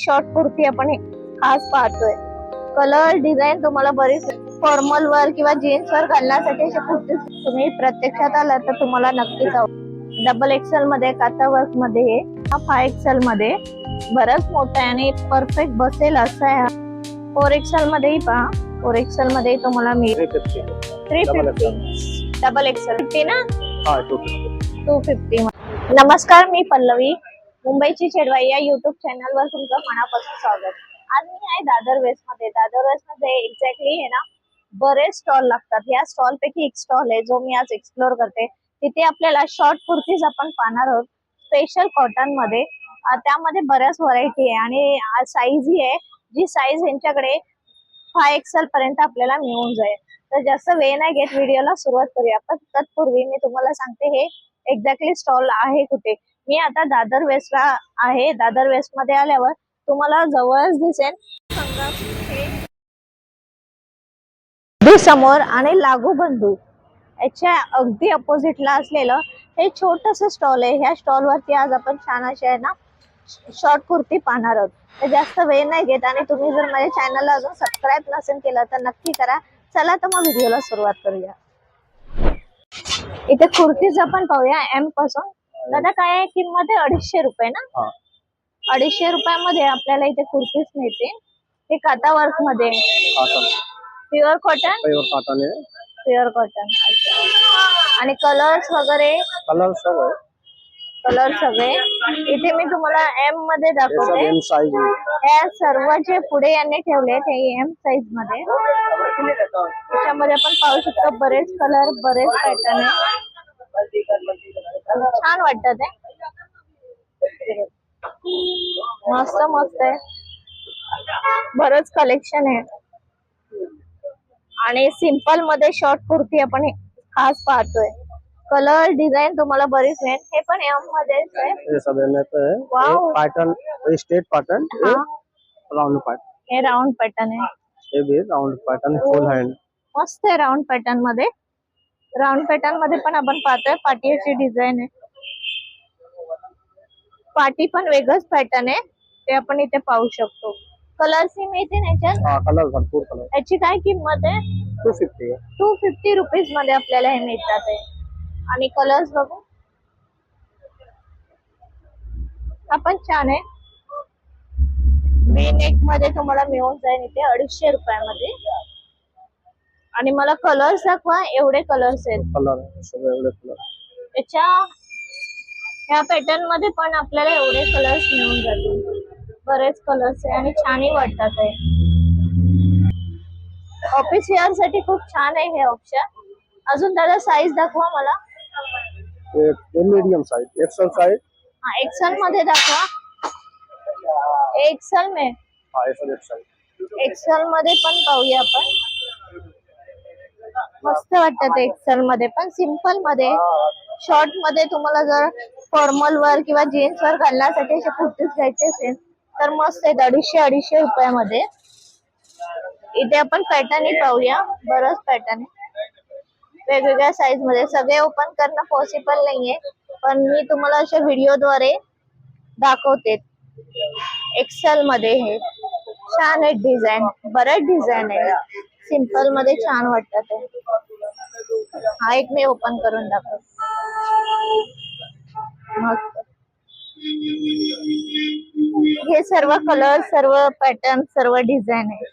Short kurti आपण खास पाहतोय. कलर डिझाईन तुम्हाला बरीच फॉर्मल वर किंवा जीन्स वर घालण्यासाठी अशा कुर्ती तुम्ही प्रत्यक्षात आला तर तुम्हाला नक्कीच डबल एक्सेल मध्ये काता वर्कमध्ये हे फाय एक्सेल मध्ये. बरंच मोठा आहे आणि परफेक्ट बसेल असं आहे. फोर एक्सेल मध्येही पहा. फोर एक्सेल मध्ये तुम्हाला मिळेल. Three fifty double XL fifty ना? टू फिफ्टी नमस्कार मी पल्लवी. मुंबईची चेडवाई या युट्यूब चॅनल वर तुमचं मनापासून स्वागत. आज मी आहे दादर वेस्टमध्ये. दादर वेस्टमध्ये एक्झॅक्टली आहे ना बरेच स्टॉल लागतात. या स्टॉल पैकी एक स्टॉल आहे जो मी आज एक्सप्लोर करते. तिथे आपल्याला शॉर्ट कुर्तीज आपण पाहणार आहोत. स्पेशल कॉटनमध्ये. त्यामध्ये बऱ्याच व्हरायटी आहे आणि साईज ही आहे जी साईज यांच्याकडे फाय एक्सेल पर्यंत आपल्याला मिळून जाईल. तर जास्त वेळ नाही घेत व्हिडिओला सुरुवात करूया. पण तत्पूर्वी मी तुम्हाला सांगते हे एक्झॅक्टली स्टॉल आहे कुठे. मी आता दादर वेस्टला आहे. दादर वेस्टमध्ये आल्यावर तुम्हाला जवळच दिसेल. समोर आणि लागू बंधू. याच्या अगदी अपोजिटला असलेलं हे छोटस स्टॉल आहे. ह्या स्टॉल वरती आज आपण छान असे आहे ना शॉर्ट कुर्ती पाहणार आहोत. तर जास्त वेळ नाही घेत आणि तुम्ही जर माझ्या चॅनलला अजून सबस्क्राईब नसेल केलं तर नक्की करा. चला तर मग व्हिडिओला सुरुवात करूया. इथे कुर्तीच आपण पाहूया. एमपासून दादा काय आहे किंमत आहे अडीचशे रुपये ना? हा. अडीचशे रुपयामध्ये आपल्याला इथे कुर्तीज मिळते. ते काता वर्कमध्ये प्युअर कॉटन प्युअर कॉटन आहे. प्युअर कॉटन आणि कलर्स वगैरे? कलर आहे कलर सगळे. इथे मी तुम्हाला एममध्ये हे दाखवते. या सर्व जे पुढे यांनी ठेवले ते एम साईजमध्ये. त्याच्यामध्ये आपण पाहू शकतो बरेच कलर बरेच पॅटर्न आहे. छान वाटत आहे मस्त मस्त आहे. बरंच कलेक्शन आहे. आणि सिंपलमध्ये शॉर्ट कुर्ती आपण हे खास पाहतोय. कलर डिझाईन तुम्हाला बरीच मिळेल हे पण एम मध्येच आहे. ये सब एम है Wow. पैटर्न स्टेट पैटर्न हा राउंड पैटर्न हे राऊंड पॅटर्न आहे. भी राउंड पैटर्न फुल हैंड मस्त आहे राऊंड पॅटर्नमध्ये. राऊंड पॅटर्नमध्ये पण आपण पाहतोय. पाटीची डिझाईन आहे. पाटी पण वेगळंच पॅटर्न आहे. ते आपण इथे पाहू शकतो. कलर्स ही मिळते ना याच्यात? हाँ कलर भरपूर कलर याची काय किंमत आहे? टू फिफ्टी टू फिफ्टी रुपीजमध्ये आपल्याला हे मिळतात आहे आणि कलर्स बघू. हा पण छान आहे. वी नेकमध्ये तुम्हाला मिळून जाईल इथे अडीचशे रुपयामध्ये. आणि मला कलर्स दाखवा एवढे कलर्स आहेत. कलर एवढे कलर त्याच्या ह्या पॅटर्नमध्ये पण आपल्याला एवढे कलर्स मिळून जातील. बरेच कलर्स आहे आणि छानही वाटतात आहे. ऑफिस वेअरसाठी खूप छान आहे हे ऑप्शन अजून दादा साईज दाखवा मला. मीडियम साइज एक्सल साइज हा एक्सेल मध्ये दाखवा. एक्सेल में. हाँ ये सब एक साइज एक्सेल मध्ये पण पाहूया आपण. मस्त वाटत ते एक्सेल मध्ये. पण सिंपलमध्ये शॉर्टमध्ये तुम्हाला जर फॉर्मल वर किंवा जीन्स वर घालण्यासाठी असे कुर्तीज घ्यायचे असेल तर मस्त आहेत. अडीचशे अडीचशे रुपयामध्ये. इथे आपण पॅटर्न पाहूया. बरंच पॅटर्न आहे. वेगवेगळ्या साईजमध्ये. सगळे ओपन करणं पॉसिबल नाहीये. पण मी तुम्हाला अशा व्हिडिओद्वारे दाखवते. एक्सेल मध्ये हे. छान आहेत डिझाईन बरेच डिझाईन आहे सिंपलमध्ये छान वाटतात आहे हा एक मी ओपन करून दाखव मस्त. हे सर्व कलर सर्व पॅटर्न सर्व डिझाईन आहे.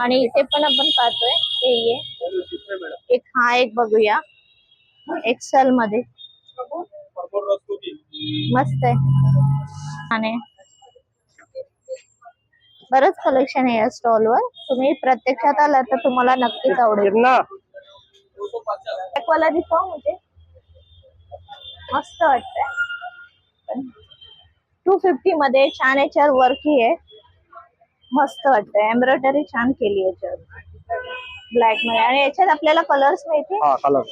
आणि इथे पण आपण पाहतोय ते ये एक हा एक बघूया. एक्सेल मध्ये. मस्त आहे. आणि बरंच कलेक्शन आहे या स्टॉल वर. तुम्ही प्रत्यक्षात आला तर तुम्हाला नक्कीच आवडेल. वाला दिखाओ मुझे मस्त वाटतंय. टू फिफ्टी मध्ये छान याच्यावर वर्क ही आहे. मस्त वाटतंय. एम्ब्रॉयडरी छान केली याच्यावर. ब्लॅकमध्ये. आणि याच्यात आपल्याला कलर्स कलर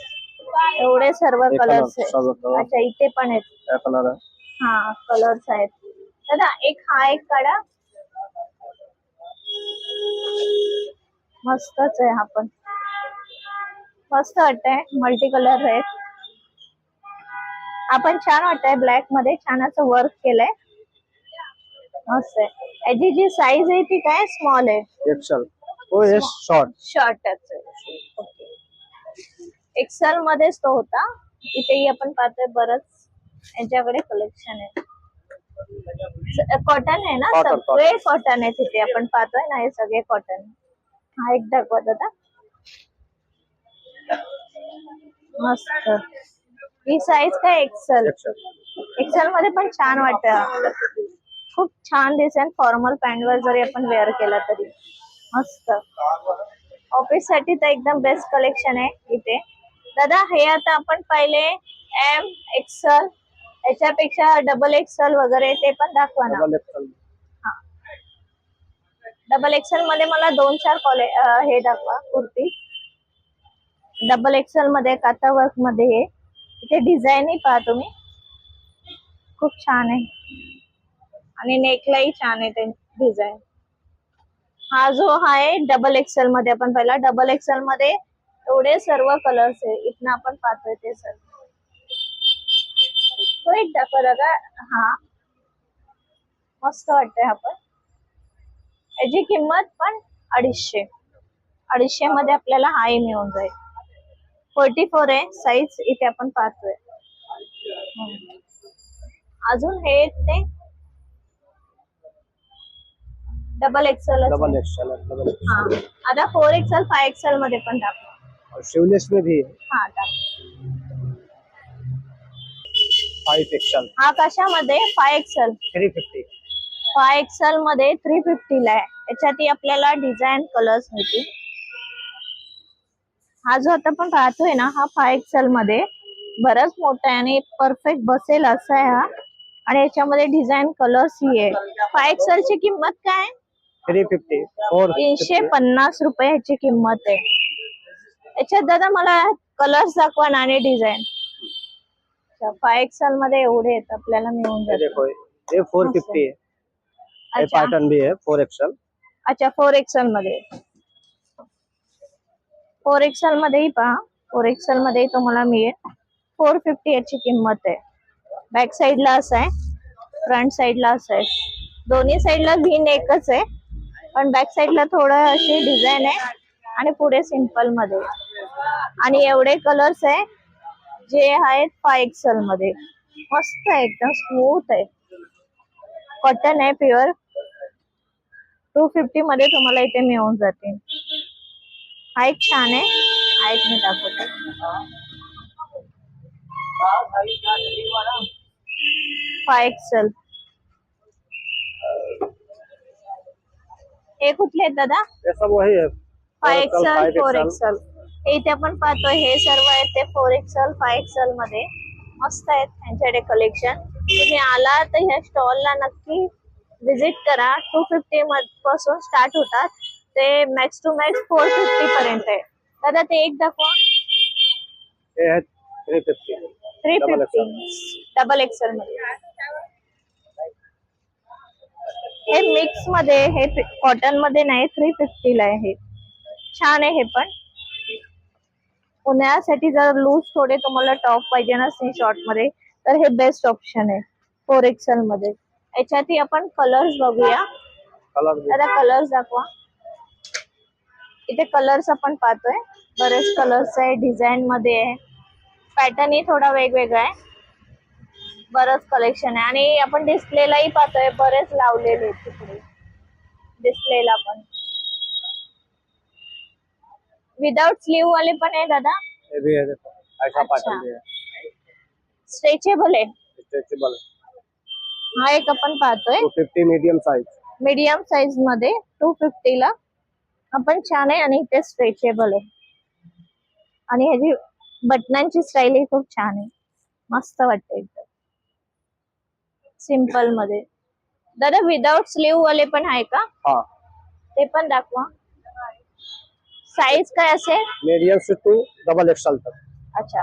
एवढे सर्व कलर्स आहेत. अच्छा इथे पण आहेत. कलर हा कलर्स आहेत. दादा एक हा एक काढा. मस्तच आहे हा पण. मस्त वाटतंय. मल्टी कलर आहेत हा पण छान वाटतंय ब्लॅकमध्ये. छान असं वर्क केलंय. मस्त आहे. याची जी साईज आहे ती काय? स्मॉल आहे. एक्सेल है शॉर्ट शॉर्टच आहे. ओके एक्सेल मध्येच तो होता. इथेही आपण पाहतोय बरंच. यांच्याकडे कलेक्शन आहे. कॉटन आहे ना? Cotton, सगळे कॉटन आहे तिथे आपण पाहतोय ना हे सगळे कॉटन हा एक दाखवत होता. मस्त. ही साईज काय एक्सेल एक्सेल एक्सेल मध्ये पण छान वाटत. खूप छान दिसेल. फॉर्मल पॅन्ट वर जरी आपण वेअर केला तरी. मस्त. ऑफिससाठी तर एकदम बेस्ट कलेक्शन आहे इथे. दादा हे आता आपण पाहिले एम एक्सल याच्यापेक्षा डबल एक्सल वगैरे ते पण दाखवा ना. डबल एक्सेल डबल एक्सेल मध्ये मला दोन चार कॉले हे दाखवा कुर्ती. डबल एक्सेल मध्ये काता वर्कमध्ये हे. इथे डिझाईनही पहा तुम्ही. खूप छान आहे. आणि नेकलाही छान आहे ते डिझाईन हा जो आहे डबल एक्सेल मध्ये आपण पहिला डबल एक्सेल मध्ये एवढे सर्व कलर्स आहे. इथनं आपण पाहतोय ते सर्व. तो एक दाखवा दादा हा. मस्त वाटतंय हा पण. याची किंमत पण अडीचशे. अडीचशे मध्ये आपल्याला हाही मिळून जाईल. फोर्टी फोर आहे साईज इथे आपण पाहतोय. अजून हे ते double XL double XL double हा. आता फोर एक्सेल फाय एक्सेल मध्ये पण दाखवा. शिवलेस में भी है हा दाखवा. एक्सेल हा कशामध्ये? Five XL three fifty five XL मध्ये थ्री फिफ्टी ला आहे. याच्यातही आपल्याला डिझाईन कलर्स मिळतील. हा जो आता आपण पाहतोय ना हा फाय एक्सेल मध्ये बराच मोठा आहे आणि परफेक्ट बसेल असा आहे हा. आणि याच्यामध्ये डिझाईन कलर्स ही आहे. फाय एक्सेल ची किंमत काय? थ्री फिफ्टी तीनशे पन्नास रुपये ह्याची किंमत आहे. याच्यात दादा मला कलर्स दाखवा ना आणि डिझाईन फाय एक्सेल मध्ये एवढे आहेत आपल्याला मिळून ये जातात देखो ये फोर फिफ्टी है ये अच्छा पैटर्न भी है फोर एक्सेल अच्छा फोर एक्सेल मध्ये. फोर एक्सेल मध्येही पहा फोर एक्सेल मध्ये तुम्हाला मिळेल. फोर फिफ्टी याची किंमत आहे. बॅक साईडला असं आहे फ्रंट साईडला असं आहे. दोन्ही साईडला व्ही एकच आहे पण बॅक साईडला थोडं अशी डिझाईन आहे आणि पुढे सिंपलमध्ये. आणि एवढे कलर्स आहे जे आहेत फाय एक्सेल मध्ये. मस्त आहे एकदम स्मूथ आहे. कॉटन आहे प्युअर टू फिफ्टी मध्ये तुम्हाला इथे मिळून जाते हा एक छान आहे. हा एक मी दाखवते. फाय एक्सेल हे कुठले आहेत दादा? Five XL four. एक्सेल इथे आपण पाहतोय हे सर्व आहेत ते फोर एक्सेल फाय एक्सेल मध्ये. मस्त आहेत त्यांच्याकडे कलेक्शन तुम्ही आला तर ह्या स्टॉलला नक्की विजिट करा. टू फिफ्टी पासून स्टार्ट होतात. ते max two max four fifty पर्यंत आहे. दादा ते एक दाखवा. Three fifty three Double fifty double XL मध्ये. हे मिक्समध्ये हे कॉटनमध्ये नाही थ्री फिफ्टी ला आहे. हे. छान आहे हे पण. उन्हाळ्यासाठी जर लूज थोडे तुम्हाला टॉप पाहिजे ना शॉर्टमध्ये तर हे बेस्ट ऑप्शन आहे फोर एक्सेल मध्ये. याच्यातही आपण कलर्स बघूया. आता कलर्स दाखवा. इथे कलर्स आपण पाहतोय. बरेच कलर्स आहे डिझाईन मध्ये आहे. पॅटर्न ही थोडा वेगवेगळा आहे. बरंच कलेक्शन आहे. आणि आपण डिस्प्लेलाही पाहतोय बरेच लावलेले आहेत तिकडे. डिस्प्लेला पण. विदाउट स्लीव वाले पण आहे दादा. ये भी है देखो ऐसा अच्छा। पैटर्न भी है स्ट्रेचेबल आहे. स्ट्रेचेबल हा एक आपण पाहतोय. Two fifty medium size medium साईजमध्ये टू फिफ्टी ला आपण छान आहे आणि इथे स्ट्रेचेबल आहे. आणि ह्याची बटनांची स्टाईल ही खूप छान आहे. मस्त वाटते एकदम. सिंपलमध्ये. दादा विदाउट स्लीव वाले पण आहे का? हाँ. ते पण दाखवा. साईज काय असेल? मीडियम से टू डबल एक्सेल तक. अच्छा.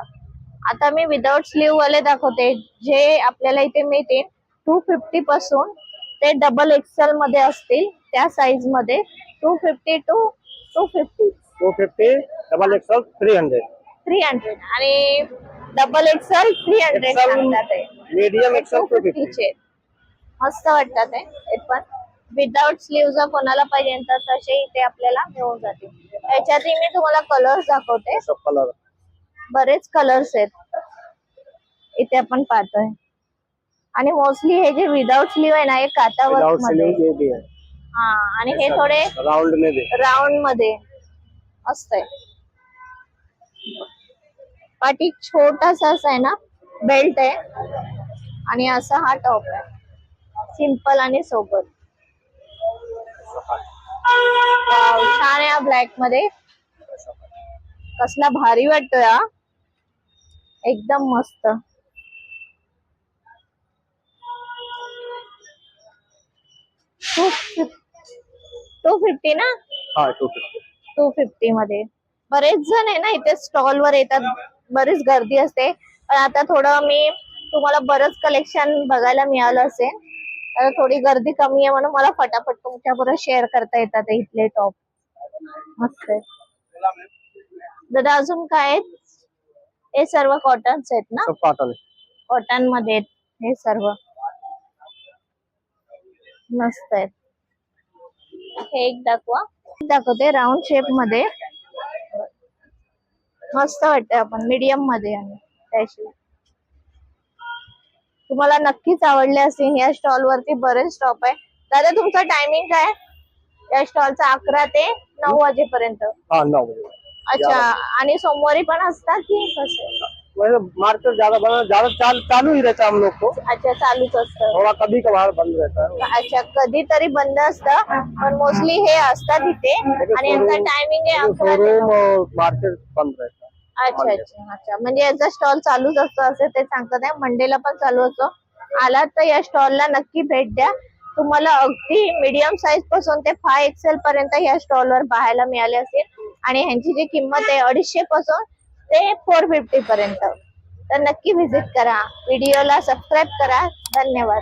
आता मी विदाउट स्लीव वाले दाखवते. जे आपल्याला इथे मिळतील टू फिफ्टी पासून ते डबल एक्सेल मध्ये असतील त्या साईजमध्ये two fifty two two fifty two fifty double XL three hundred three hundred आणि डबल एक्सेल थ्री हंड्रेड सांगतात मीडियम एक्सेल टू फिफ्टी फिफ्टीचे मस्त वाटतात ते. पण. विदाउट स्लीव जर कोणाला पाहिजे तर तसे इथे आपल्याला मिळून जातील याच्यातही मी तुम्हाला कलर्स दाखवते. कलर बरेच कलर्स आहेत. इथे आपण पाहतोय. आणि मोस्टली हे जे विदाउट स्लीव आहे ना हे कातावर मध्ये है आणि हे थोडे राउंड में भी राऊंडमध्ये असतंय पाठी छोटासा असा आहे ना बेल्ट आहे. आणि असा हा टॉप आहे. सिंपल आणि सोबत. छान आहे ब्लॅकमध्ये. कसला भारी वाटतोय हा. एकदम मस्त. टू फिफ्टी ना? हाँ टू फिफ्टी टू फिफ्टी मध्ये. बरेच जण आहे ना इथे स्टॉल वर येतात. बरीच गर्दी असते. पण आता थोडं मी तुम्हाला बरंच कलेक्शन बघायला मिळालं असेल. तर थोडी गर्दी कमी आहे म्हणून मला फटाफट तुमच्या बरोबर शेअर करता येतात हे इथले टॉप मस्त आहे. दादा अजून काय आहेत? हे सर्व कॉटन्स आहेत ना? कॉटन कॉटनमध्ये आहेत हे सर्व. मस्त आहेत. हे एक दाखवा. दाखवते राऊंड शेपमध्ये. मस्त वाटतंय आपण मीडियममध्ये आणि त्याशिवाय. तुम्हाला नक्कीच आवडले असतील. या स्टॉल वरती बरेच स्टॉप आहे. दादा तुमचं टायमिंग काय या स्टॉलचा अकरा ते नऊ वाजेपर्यंत. हाँ अच्छा. आणि सोमवारी पण असतात की कसं? वैसे मार्केट ज्यादा बना ज्यादा चाल, चालू ही रहता हम लोग को. अच्छा चालूच असतं. थोड़ा कभी कभार बंद रहता है. अच्छा कधीतरी बंद असतं. पण मोस्टली हे असतात इथे. आणि यांचा टायमिंग आहे शोरूम मार्केट बंद रहता है. अच्छा अच्छा अच्छा. म्हणजे याचा स्टॉल चालूच असतो असे ते सांगतात. आहे मंडेला पण चालू असतो. आलात तर या स्टॉलला नक्की भेट द्या. तुम्हाला अगदी मीडियम साईजपासून ते फाय एक्सेल पर्यंत या स्टॉलवर पाहायला मिळाले असेल. आणि ह्यांची जी किंमत आहे अडीचशे पासून ते फोर फिफ्टी पर्यंत. तर नक्की व्हिजिट करा. व्हिडिओला सबस्क्राईब करा. धन्यवाद.